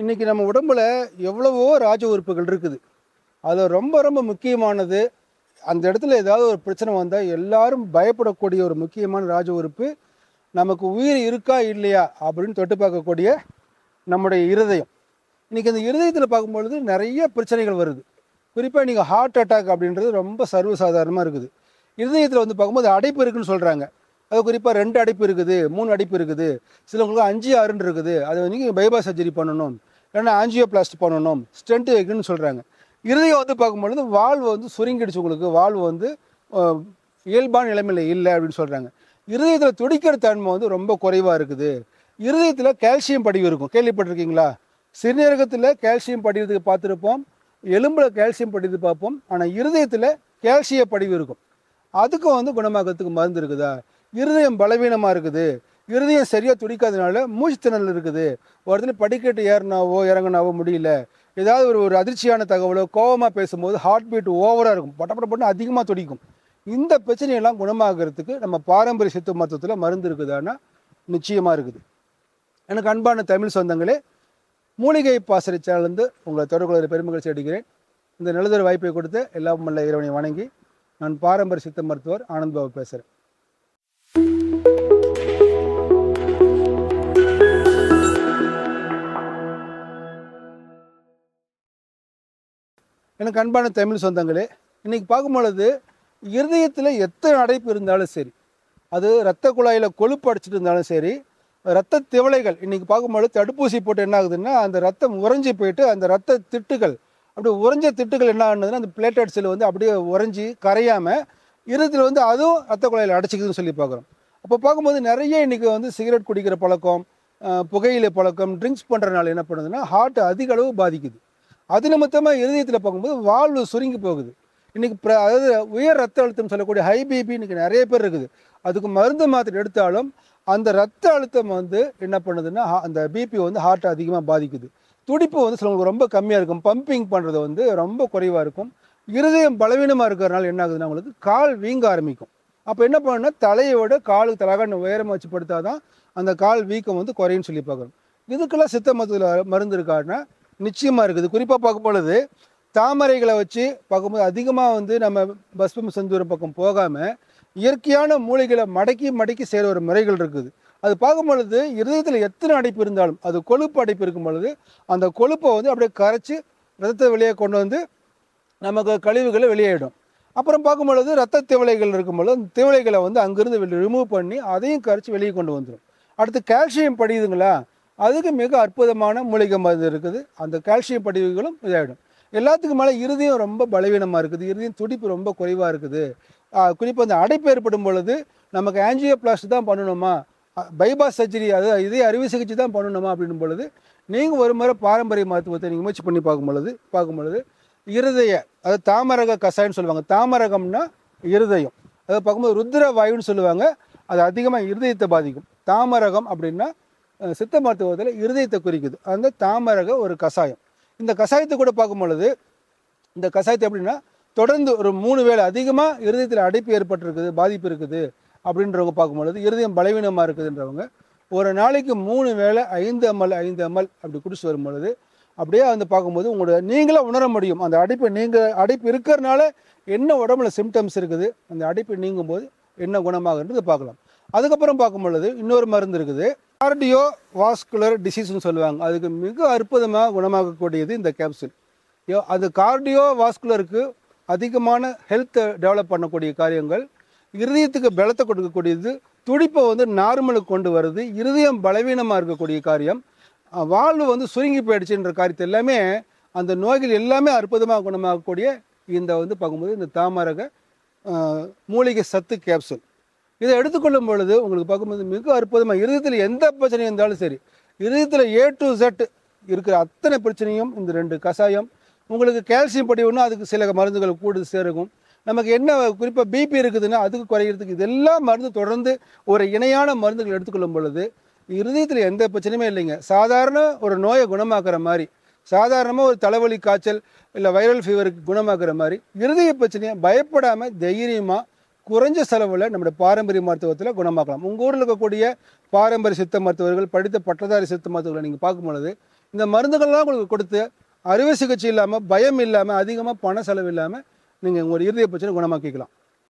இன்றைக்கி நம்ம உடம்புல எவ்வளவோ ராஜ உறுப்புகள் இருக்குது. அது ரொம்ப ரொம்ப முக்கியமானது அந்த இடத்துல ஏதாவது ஒரு பிரச்சனை வந்தால் எல்லாரும் பயப்படக்கூடிய ஒரு முக்கியமான ராஜ உறுப்பு நமக்கு உயிர் இருக்கா இல்லையா அப்படின்னு தொட்டு பார்க்கக்கூடிய நம்முடைய இருதயம். இன்றைக்கி அந்த இருதயத்தில் பார்க்கும்பொழுது நிறைய பிரச்சனைகள் வருது. குறிப்பாக நீங்கள் ஹார்ட் அட்டாக் அப்படின்றது ரொம்ப சர்வசாதாரணமாக இருக்குது. இருதயத்தில் வந்து பார்க்கும்போது அடைப்பு இருக்குதுன்னு சொல்கிறாங்க அது குறிப்பாக ரெண்டு அடைப்பு இருக்குது மூணு அடைப்பு இருக்குது சிலவங்களுக்கு அஞ்சு ஆறுன்னு இருக்குது. அதை வந்து பைபாஸ் சர்ஜரி பண்ணணும். இல்லைன்னா ஆஞ்சியோபிளாஸ்ட் பண்ணணும் ஸ்டென்ட் வைக்கணும்னு சொல்கிறாங்க இருதயம் வந்து பார்க்கும்பொழுது வாழ்வு வந்து சுருங்கிடுச்சு உங்களுக்கு. வாழ்வு வந்து இயல்பான நிலைமையில் இல்லை அப்படின்னு சொல்கிறாங்க இருதயத்தில் துடிக்கிற தன்மை வந்து ரொம்ப குறைவாக இருக்குது. இருதயத்தில் கால்சியம் படிவு இருக்கும். கேள்விப்பட்டிருக்கீங்களா? சிறுநீரகத்தில் கால்சியம் படிவதுக்கு பார்த்துருப்போம். எலும்பில் கால்சியம் படிவு பார்ப்போம். ஆனால் இருதயத்தில் கால்சிய படிவு இருக்கும். அதுக்கும் வந்து குணமாக்கிறதுக்கு மருந்து இருக்குதா? இருதயம் பலவீனமாக இருக்குது. இருதயம் சரியாக துடிக்காதனால மூச்சு திணறல் இருக்குது. ஒரு இடத்துல படிக்கட்டு ஏறினாவோ இறங்கினாவோ முடியல. ஏதாவது ஒரு ஒரு அதிர்ச்சியான தகவலோ கோவமாக பேசும்போது ஹார்ட் பீட் ஓவராக இருக்கும். பட்டப்பட பட்டு அதிகமாக துடிக்கும். இந்த பிரச்சனையெல்லாம் குணமாகிறதுக்கு நம்ம பாரம்பரிய சித்த மருத்துவத்தில் மருந்து இருக்குதான்னா நிச்சயமாக இருக்குது. எனக்கு அன்பான தமிழ் சொந்தங்களே மூலிகை பாசறை சேனலேருந்து உங்களை தொடர்புகளில் பெருமகிழ்ச்சி அடிக்கிறேன் இந்த நல்லதொரு வாய்ப்பை கொடுத்து எல்லாம் மல்ல இறைவனை வணங்கி நான் பாரம்பரிய சித்த மருத்துவர் ஆனந்த் பாபு பேசுகிறேன் எனக்கு அன்பான தமிழ் சொந்தங்களே இன்றைக்கி பார்க்கும் பொழுது இருதயத்தில் எத்தனை அடைப்பு இருந்தாலும் சரி அது இரத்த குழாயில் கொழுப்பு அடிச்சிட்டு இருந்தாலும் சரி இரத்த திவலைகள் இன்றைக்கி பார்க்கும்பொழுது தடுப்பூசி போட்டு என்ன ஆகுதுன்னா அந்த ரத்தம் உறைஞ்சி போயிட்டு அந்த ரத்த திட்டுகள் அப்படி உறைஞ்ச திட்டுகள் என்ன ஆகுதுன்னா அந்த பிளேட்டட் வந்து அப்படியே உறைஞ்சி கரையாமல் இருதயத்தில் வந்து அதுவும் ரத்த குழாயில் அடைச்சிக்குதுன்னு சொல்லி பார்க்குறோம். அப்போ பார்க்கும்போது நிறைய இன்றைக்கி வந்து சிகரெட் குடிக்கிற பழக்கம் புகையிலை பழக்கம் ட்ரிங்க்ஸ் பண்ணுறதுனால என்ன பண்ணுதுன்னா ஹார்ட் அதிக அளவு பாதிக்குது. அது நிமித்தமாக இருதயத்தில் பார்க்கும்போது வாழ்வு சுருங்கி போகுது. இன்றைக்கி ப்ர அதாவது உயர் ரத்த அழுத்தம் சொல்லக்கூடிய ஹை பிபி இன்னைக்கு நிறைய பேர் இருக்குது. அதுக்கு மருந்து மாத்திரை எடுத்தாலும் அந்த ரத்த அழுத்தம் வந்து என்ன பண்ணுதுன்னா அந்த பிபி வந்து ஹார்ட்டை அதிகமாக பாதிக்குது. துடிப்பு வந்து சிலவங்களுக்கு ரொம்ப கம்மியாக இருக்கும். பம்பிங் பண்ணுறது வந்து ரொம்ப குறைவாக இருக்கும். இருதயம் பலவீனமாக இருக்கிறனால என்ன ஆகுதுன்னா அவங்களுக்கு கால் வீங்க ஆரம்பிக்கும். அப்போ என்ன பண்ணணும்னா தலையோட காலுக்கு தலகான உயரமாக வச்சு படுத்தாதான் அந்த கால் வீக்கம் வந்து குறையுன்னு சொல்லி பார்க்குறோம். இதுக்கெல்லாம் சித்த மருத்துவத்தில் மருந்து இருக்காருன்னா நிச்சயமாக இருக்குது. குறிப்பாக பார்க்கும் பொழுது தாமரைகளை வச்சு பார்க்கும்போது அதிகமாக வந்து நம்ம பஸ்பம் செந்தூரம் பக்கம் போகாமல் இயற்கையான மூலிகளை மடக்கி மடக்கி செய்கிற ஒரு முறைகள் இருக்குது. அது பார்க்கும் பொழுது இருதயத்தில் எத்தனை அடைப்பு இருந்தாலும் அது கொழுப்பு அடைப்பு இருக்கும் பொழுது அந்த கொழுப்பை வந்து அப்படியே கரைச்சி ரத்தத்தை வெளியே கொண்டு வந்து நமக்கு கழிவுகளை வெளியேடும் அப்புறம் பார்க்கும் பொழுது ரத்த திவலைகள் இருக்கும் பொழுது அந்த திவலைகளை வந்து அங்கேருந்து ரிமூவ் பண்ணி அதையும் கரைச்சி வெளியே கொண்டு வந்துடும் அடுத்து கால்சியம் படியுதுங்களா? அதுக்கு மிக அற்புதமான மூலிகை மருந்து இருக்குது. அந்த கால்சியம் படிவுகளும் இதாகிடும் எல்லாத்துக்கும் மேலே இருதயம் ரொம்ப பலவீனமாக இருக்குது. இருதயம் துடிப்பு ரொம்ப குறைவாக இருக்குது. குறிப்பாக அந்த அடைப்பு ஏற்படும் பொழுது நமக்கு ஆஞ்சியோபிளாஸ்ட் தான் பண்ணணுமா? பைபாஸ் சர்ஜரி அது இதே அறுவை சிகிச்சை தான் பண்ணணுமா அப்படின்னும் பொழுது நீங்கள் ஒரு முறை பாரம்பரிய மருத்துவத்தை நீங்கள் முயற்சி பண்ணி பார்க்கும் பொழுது பார்க்கும் பொழுது இருதய அதாவது தாமரக கசாயம்னு சொல்லுவாங்க. தாமரகம்னா இருதயம். அதை பார்க்கும்போது ருத்ர வாயுன்னு சொல்லுவாங்க. அது அதிகமாக இருதயத்தை பாதிக்கும். தாமரகம் அப்படின்னா சித்த மருத்துவத்தில் இருதயத்தை குறிக்குது. அந்த தாமரக ஒரு கசாயம். இந்த கசாயத்தை கூட பார்க்கும் பொழுது இந்த கசாயத்தை எப்படின்னா தொடர்ந்து ஒரு மூணு வேளை அதிகமாக இருதயத்தில் அடைப்பு ஏற்பட்டிருக்குது பாதிப்பு இருக்குது அப்படின்றவங்க பார்க்கும்பொழுது இருதயம் பலவீனமாக இருக்குதுன்றவங்க ஒரு நாளைக்கு மூணு வேளை ஐந்து எம்எல் ஐந்து எம்எல் அப்படி குடிச்சு வரும் பொழுது அப்படியே வந்து பார்க்கும்போது உங்களோட நீங்களே உணர முடியும். அந்த அடைப்பு நீங்கள் அடைப்பு இருக்கிறனால என்ன உடம்புல சிம்டம்ஸ் இருக்குது அந்த அடைப்பு நீங்கும் போது என்ன குணமாகன்றது பார்க்கலாம். அதுக்கப்புறம் பார்க்கும் பொழுது இன்னொரு மருந்து இருக்குது கார்டியோ வாஸ்குலர் டிசீஸ்னு சொல்லுவாங்க. அதுக்கு மிக அற்புதமாக குணமாகக்கூடியது இந்த கேப்சூல். யோ- அது கார்டியோ வாஸ்குலருக்கு அதிகமான ஹெல்த்தை டெவலப் பண்ணக்கூடிய காரியங்கள். இருதயத்துக்கு பலத்தை கொடுக்கக்கூடியது. துடிப்பை வந்து நார்மலுக்கு கொண்டு வருது. இருதயம் பலவீனமாக இருக்கக்கூடிய காரியம். வாழ்வு வந்து சுருங்கி போயிடுச்சுன்ற காரியத்தை எல்லாமே அந்த நோய்கள் எல்லாமே அற்புதமாக குணமாகக்கூடிய இந்த வந்து பார்க்கும்போது இந்த தாமரக மூலிகை சத்து கேப்சூல். இதை எடுத்துக்கொள்ளும் பொழுது உங்களுக்கு பார்க்கும்போது மிக அற்புதமாக இருதயத்தில் எந்த பிரச்சனை இருந்தாலும் சரி இருதயத்தில் ஏ டு செட் இருக்கிற அத்தனை பிரச்சனையும் இந்த ரெண்டு கஷாயம் உங்களுக்கு கால்சியம் படிவுன்னா அதுக்கு சில மருந்துகள் கூட சேருக்கும் நமக்கு என்ன குறிப்பாக பிபி இருக்குதுன்னா அதுக்கு குறையிறதுக்கு இதெல்லாம் மருந்து தொடர்ந்து ஒரு இணையான மருந்துகள் எடுத்துக்கொள்ளும் பொழுது இருதயத்தில் எந்த பிரச்சனையுமே இல்லைங்க. சாதாரண ஒரு நோயை குணமாக்குற மாதிரி சாதாரணமாக ஒரு தலைவலி காய்ச்சல் இல்லை வைரல் ஃபீவருக்கு குணமாக்குற மாதிரி இருதய பிரச்சனையை பயப்படாமல் தைரியமாக குறைஞ்ச செலவில் நம்முடைய பாரம்பரிய மருத்துவத்தில் குணமாக்கலாம். உங்கள் ஊரில் இருக்கக்கூடிய பாரம்பரிய சித்த மருத்துவர்கள் படித்த பட்டதாரி சித்த மருத்துவர்களை நீங்கள் பார்க்கும் பொழுது இந்த மருந்துகள்லாம் உங்களுக்கு கொடுத்து அறுவை சிகிச்சை இல்லாமல் பயம் இல்லாமல் அதிகமாக பண செலவு இல்லாமல் நீங்கள் உங்கள் இருதய பிரச்சனை குணமாக்கிக்கலாம்.